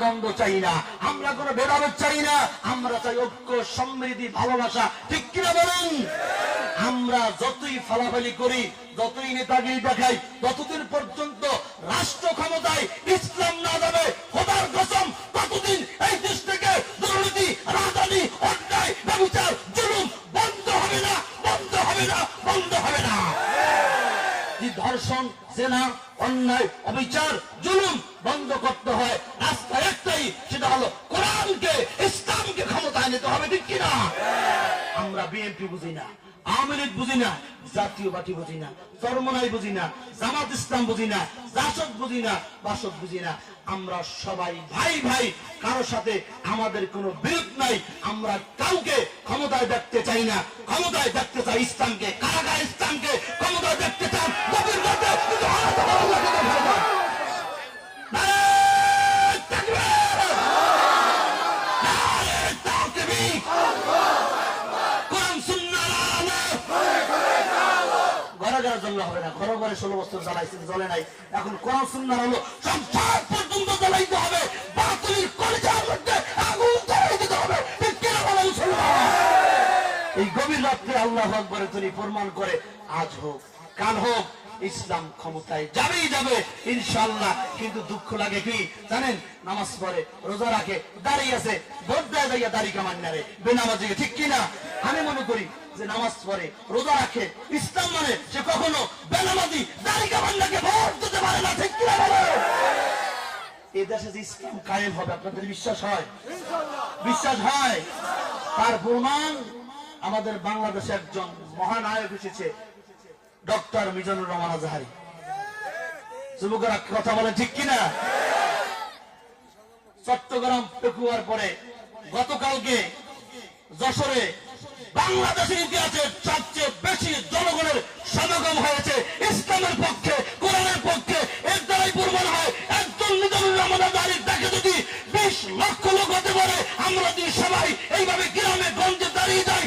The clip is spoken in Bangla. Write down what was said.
চাই না। আমরা কোনো ভেদাভেদ চাই না। আমরা চাই ঐক্য, সমৃদ্ধি, ভালোবাসা। ঠিক কিনা বলেন? আমরা যতই ফালাফালি করি, যতই নেতাগিরি দেখাই, ততদিন পর্যন্ত রাষ্ট্র ক্ষমতায় ইসলাম না যাবে, খোদার কসম, ততদিন এই দেশ থেকে দুর্নীতি, রাজধানী, অন্যায়, ব্যবচার, জুলুম বন্ধ হবে না, বন্ধ হবে না, বন্ধ হবে না। ধর্ষণ, জেনা, অন্যায়, অবিচার, জুলুম বন্ধ করতে হয়। একটাই সেটা হলো কোরআনকে, ইসলামকে ক্ষমতায় নিতে হবে, ঠিক কিনা? আমরা বিএনপি বুঝি না, আওয়ামী লীগ বুঝি না জাতীয় পার্টি বুঝি না, চরমনাই বুঝি না, জামাত ইসলাম বুঝি না, জাসদ বুঝি না, বাসদ বুঝি না। আমরা সবাই ভাই ভাই কারোর সাথে আমাদের কোনো বিরোধ নাই, আমরা কাউকে ক্ষমতায় দেখতে চাই না, ক্ষমতায় দেখতে চাই ইসলামকে, কারাগার ইসলামকে ক্ষমতায় দেখতে চান হবে না। ঘরে ষোলো বছর জ্বালাইছে, জ্বলে নাই। এখন কোরআন সুন্নাহ হলো সংসার পর্যন্ত হবে। বাতিল কলিজার মধ্যে আগুন এই গভীর রাত্রে আল্লাহ আকবরে তিনি প্রমাণ করে, আজ হোক, কাল হোক, ইসলাম ক্ষমতায় যাবেই যাবে ইনশাল্লাহ কিন্তু দুঃখ লাগে কি? জানেন, নামাজ পড়ে, রোজা রাখে, দাঁড়িয়ে আছে, ভোট দেয় যাইয়া দাড়ি কামান নারে বেনামাজিকে ঠিক কিনা? আমি মনে করি যে নামাজ পড়ে, রোজা রাখে, ইসলাম মানে সে কখনো বেনামাজি দাড়ি কামান্নাকে ভোট দিতে পারে না, ঠিক কিনা বলে? এই দেশে যে ইসলাম কায়েম হবে, আপনাদের বিশ্বাস হয়? বিশ্বাস হয়? তার প্রমাণ আমাদের বাংলাদেশে একজন মহানায়ক এসেছে, ডক্টর মিজানুর রহমান আজহারি। যুবকরা কথা বলে ঠিক কিনা? চট্টগ্রাম পেকুয়ার পরে গতকালকে যশোরে বাংলাদেশের ইতিহাসে সবচেয়ে বেশি জনগণের সমাগম হয়েছে ইসলামের পক্ষে, কোরআনের পক্ষে। এর দ্বারাই প্রমাণ হয় একজন মিজানুর রহমান আজহারির তাকে যদি বিশ লক্ষ লোক হতে পারে, আমরা যদি সবাই এইভাবে গ্রামে গঞ্জে দাঁড়িয়ে যাই